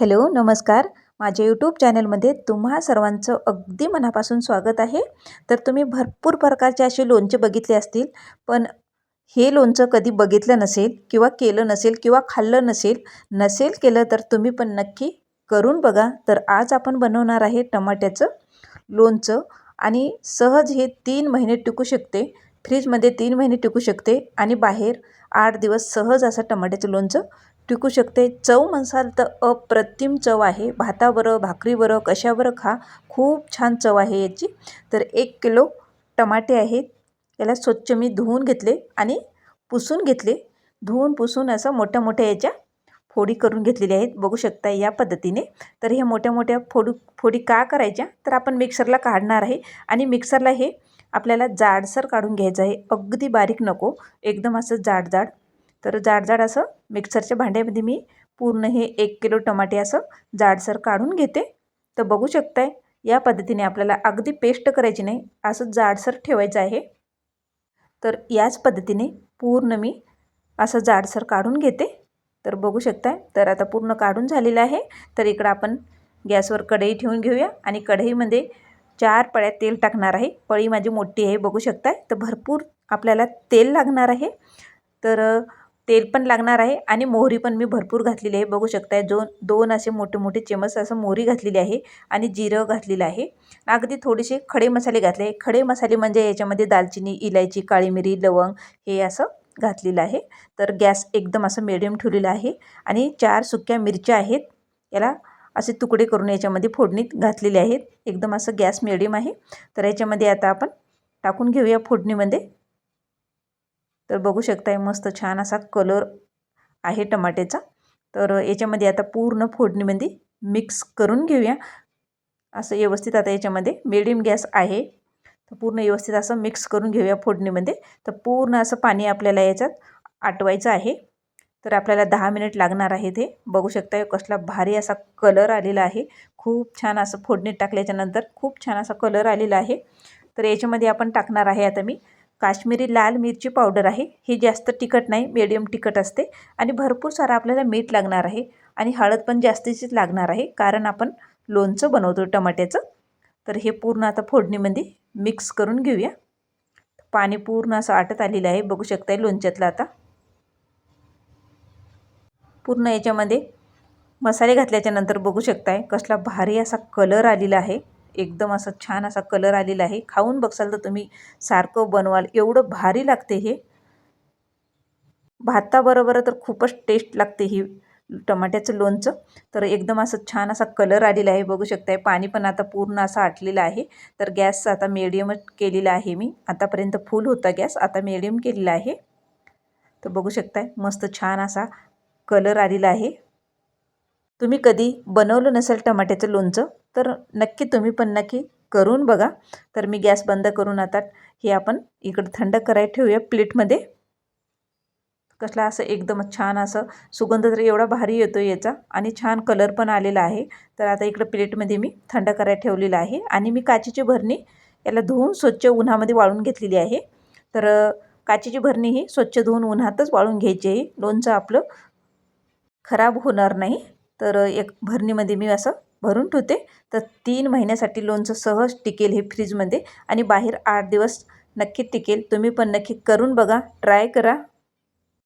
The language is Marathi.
हॅलो नमस्कार. माझ्या यूट्यूब चॅनलमध्ये तुम्हा सर्वांचं अगदी मनापासून स्वागत आहे. तर तुम्ही भरपूर प्रकारचे असे लोणचे बघितले असतील पण हे लोणचं कधी बघितलं नसेल किंवा केलं नसेल किंवा खाल्लं नसेल नसेल केलं तर तुम्ही पण नक्की करून बघा. तर आज आपण बनवणार आहे टमाट्याचं लोणचं आणि सहज हे तीन महिने टिकू शकते. फ्रीजमध्ये तीन महिने टिकू शकते आणि बाहेर आठ दिवस सहज असं टमाट्याचं लोणचं टिकू शकते. चव म्हणसाल तर अप्रतिम चव आहे. भाताबरं भाकरीबरं कशाबरं खा. खूप छान चव आहे याची. तर एक किलो टमाटे आहेत. याला स्वच्छ मी धुवून घेतले आणि पुसून घेतले. धुवून पुसून असं मोठ्या मोठ्या याच्या फोडी करून घेतलेल्या आहेत. बघू शकता या पद्धतीने. तर ह्या मोठ्या मोठ्या फोडू फोडी का करायच्या? तर आपण मिक्सरला काढणार आहे. आणि मिक्सरला हे आपल्याला जाडसर काढून घ्यायचं आहे. अगदी बारीक नको. एकदम असं जाड जाड तर जाड जाड असं मिक्सरच्या भांड्यामध्ये मी पूर्ण हे एक किलो टमाटे असं जाडसर काढून घेते. तर बघू शकताय या पद्धतीने आपल्याला अगदी पेस्ट करायची नाही असं जाडसर ठेवायचं आहे. तर याच पद्धतीने पूर्ण मी असं जाडसर काढून घेते. तर बघू शकताय तर आता पूर्ण काढून झालेलं आहे. तर इकडं आपण गॅसवर कढई ठेवून घेऊया आणि कढईमध्ये चार पळ्या तेल टाकणार आहे. पळी माझी मोठी आहे बघू शकताय. तर भरपूर आपल्याला तेल लागणार आहे. तर तेल पण लागणार आहे आणि मोहरी पण मी भरपूर घातलेली आहे. बघू शकताय दोन दोन असे मोठे मोठे चमच असं मोहरी घातलेली आहे आणि जिरं घातलेलं आहे. अगदी थोडेसे खडे मसाले घातले खडे मसाले म्हणजे याच्यामध्ये दालचिनी इलायची काळी मिरी लवंग हे असं घातलेलं आहे. तर गॅस एकदम असं मिडियम ठेवलेला आहे आणि चार सुक्या मिरच्या आहेत. याला असे तुकडे करून याच्यामध्ये फोडणीत घातलेले आहेत. एकदम असं गॅस मिडियम आहे. तर याच्यामध्ये आता आपण टाकून घेऊया फोडणीमध्ये. तर बघू शकताय मस्त छान असा कलर आहे टमाट्याचा. तर याच्यामध्ये आता पूर्ण फोडणीमध्ये मिक्स करून घेऊया. असं व्यवस्थित आता याच्यामध्ये मिडियम गॅस आहे. तर पूर्ण व्यवस्थित असं मिक्स करून घेऊया फोडणीमध्ये. तर पूर्ण असं पाणी आपल्याला याच्यात आटवायचं आहे. तर आपल्याला दहा मिनिट लागणार आहे ते बघू शकता कसला भारी असा कलर आलेला आहे. खूप छान असं फोडणीत टाकल्याच्यानंतर खूप छान असा कलर आलेला आहे. तर याच्यामध्ये आपण टाकणार आहे आता मी. काश्मीरी लाल मिरची पावडर आहे. ही जास्त तिखट नाही मीडियम तिखट असते. आणि भरपूर सारं आपल्याला मीठ लागणार आहे. आणि हळद पण जास्तीचीच लागणार आहे. कारण आपण लोणचं बनवतो टमाट्याचं. तर हे पूर्ण आता फोडणीमध्ये मिक्स करून घेऊया. पाणी पूर्ण असं आटत आलेलं आहे. बघू शकताय लोणच्यातलं आता. पूर्ण याच्यामध्ये मसाले घातल्याच्यानंतर बघू शकताय कसला भारी असा कलर आलेला आहे. एकदम असं छान असा कलर आलेला आहे. खाऊन बघसाल तर तुम्ही सारखं बनवाल. एवढं भारी लागते हे. भाताबरोबर तर खूपच टेस्ट लागते ही टमाट्याचं लोणचं. तर एकदम असं छान असा कलर आलेला आहे. बघू शकताय पाणी पण आता पूर्ण असं आटलेलं आहे. तर गॅस आता मिडियमच केलेला आहे मी. आतापर्यंत फुल होता गॅस आता मिडियम केलेला आहे. तर बघू शकताय मस्त छान असा कलर आलेला आहे. तुम्ही कधी बनवलं नसेल टमाट्याचं लोणचं तर नक्की तुम्ही पण नक्की करून बघा. तर मी गॅस बंद करून आता हे आपण इकडं थंड करायला ठेवूया प्लेटमध्ये. कसला असं एकदम छान असं सुगंध तर एवढा भारी येतो याचा आणि छान कलर पण आलेला आहे. तर आता इकडं प्लेटमध्ये मी थंड करायला ठेवलेलं आहे आणि मी काचेची भरणी याला धुवून स्वच्छ उन्हामध्ये वाळून घेतलेली आहे. तर काचेची भरणी ही स्वच्छ धुवून उन्हातच वाळून घ्यायची आहे. लोणचं आपलं खराब होणार नाही. तर एक भरणीमध्ये मी असं भरून ठेवते. तर तीन महिन्यासाठी लोणचं सहज टिकेल हे फ्रीजमध्ये आणि बाहेर आठ दिवस नक्की टिकेल. तुम्ही पण नक्की करून बघा ट्राय करा.